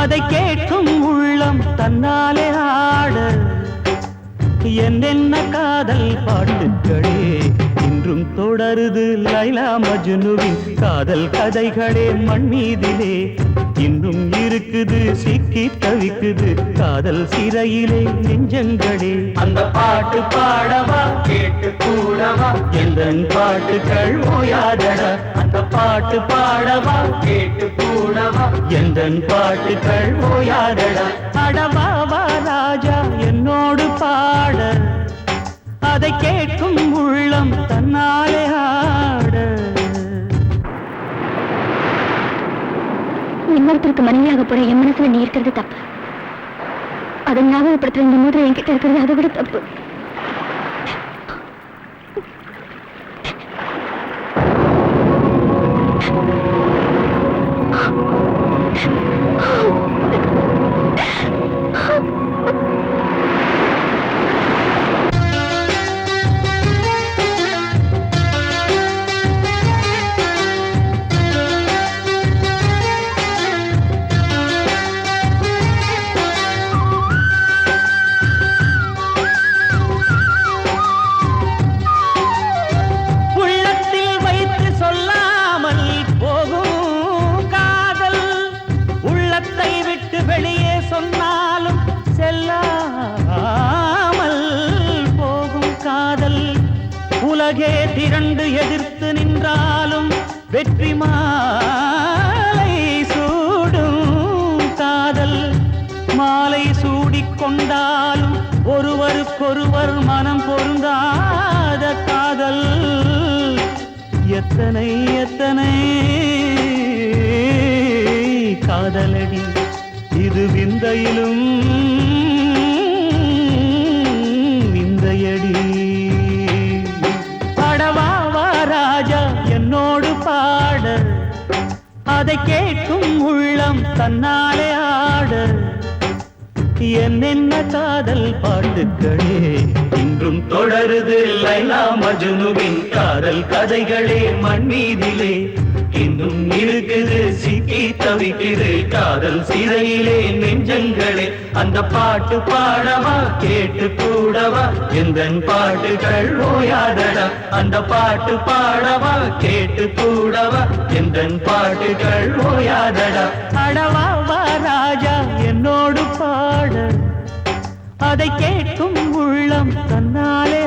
அதை கேட்கும் உள்ளம் தன்னாலே ஆட. என்னென்ன காதல் பாட்டுக்களே இன்றும் தொடருது லைலா மஜ்னுவின் காதல் கதைகளே மண்மீதிலே. இன்னும் இருக்குது சிக்கி தவிக்குது காதல் சிறையிலே நெஞ்சங்களே. அந்த பாட்டு பாடவா கேட்டு கூடவா? எந்த பாட்டுகள் ஓயாதடா? அந்த பாட்டு பாடவா கேட்டு எந்தன் எந்த பாட்டுகள் ஓயாதடா அடவா ராஜா என்னோடு பாட. அதை கேட்கும் உள்ளம் தன்னாலே ஆட. இன்னொருத்தருக்கு மனைவியாக போற என் மனசுல நீ இருக்கிறது தப்பு. அதை ஞாபகப்படுத்துற இந்த மூதிரை என்கிட்ட இருக்கிறது அதை விட தப்பு. Oh, சொன்னாலும் செல்லாமல் போகும் காதல். உலகே திரண்டு எதிர்த்து நின்றாலும் வெற்றி மாலை சூடும் காதல். மாலை சூடிக்கொண்டாலும் ஒருவருக்கொருவர் மனம் பொருந்தாத காதல். எத்தனை எத்தனை காதலடி. இது விந்தையிலும் விந்தையடி. பாடவா ராஜா என்னோடு பாட. அதை கேட்கும் உள்ளம் தன்னாலே ஆட. என்னென்ன காதல் பாட்டுக்களே இன்றும் தொடருது லைலா மஜுனுவின் காதல் கதைகளே மண் மீதிலே இன்னும் இருக்குது சிக்கி தவிக்குது காதல் சிறையிலே நெஞ்சங்களே. அந்த பாட்டு பாடவா கேட்டு கூடவா? எந்த பாட்டுகள் ஓயாதடா? அந்த பாட்டு பாடவா கேட்டு கூடவா? எந்த பாட்டுகள் ஓயாதடா? அடவா ராஜா என்னோடு பாட. அதை கேட்கும் உள்ளம் தன்னாலே